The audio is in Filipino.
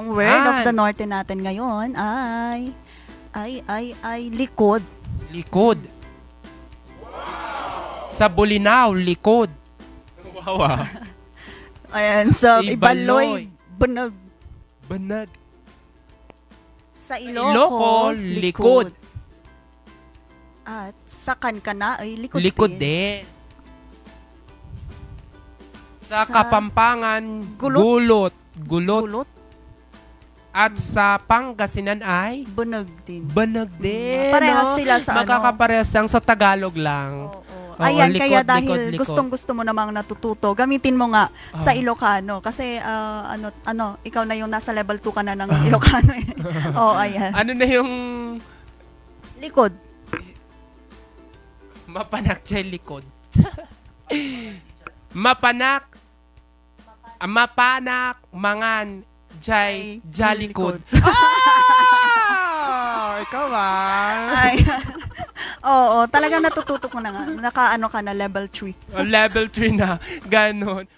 Ang word of Yan. the Norte natin ngayon ay, ay, ay, ay, likod. Likod. Sa Bulinaw, likod. Wow. ah. Ayan, sa Ibaloy. Ibaloy, bunag. Banag. Sa Ilocos, Ilocos, likod. likod. At sa Kankana ay likod, Likod din. din. Sa, Sa Kapampangan, Gulot. gulot. Gulot. Kulot, At sa Pangasinan ay bunag din. banag din. Parehas no? sila sa ano. Magkakaparehas lang sa Tagalog lang. Oo. Oo, Ayan, likod, kaya dahil likod. gustong gusto mo namang natututo, gamitin mo nga sa Ah. Ilocano. Kasi, ah, ano, ano, ikaw na yung nasa level 2 ka na ng Ilocano. eh. Oo, ayan. Ano na yung Likod. mapanak chay likod? mapanak ah, mapanak mangan jay jalikod. Ah! Ikaw ba? Ay. Oo, talagang natututo ko na nga. Naka, ano ka na, level 3. Oh, level 3 na. Ganon.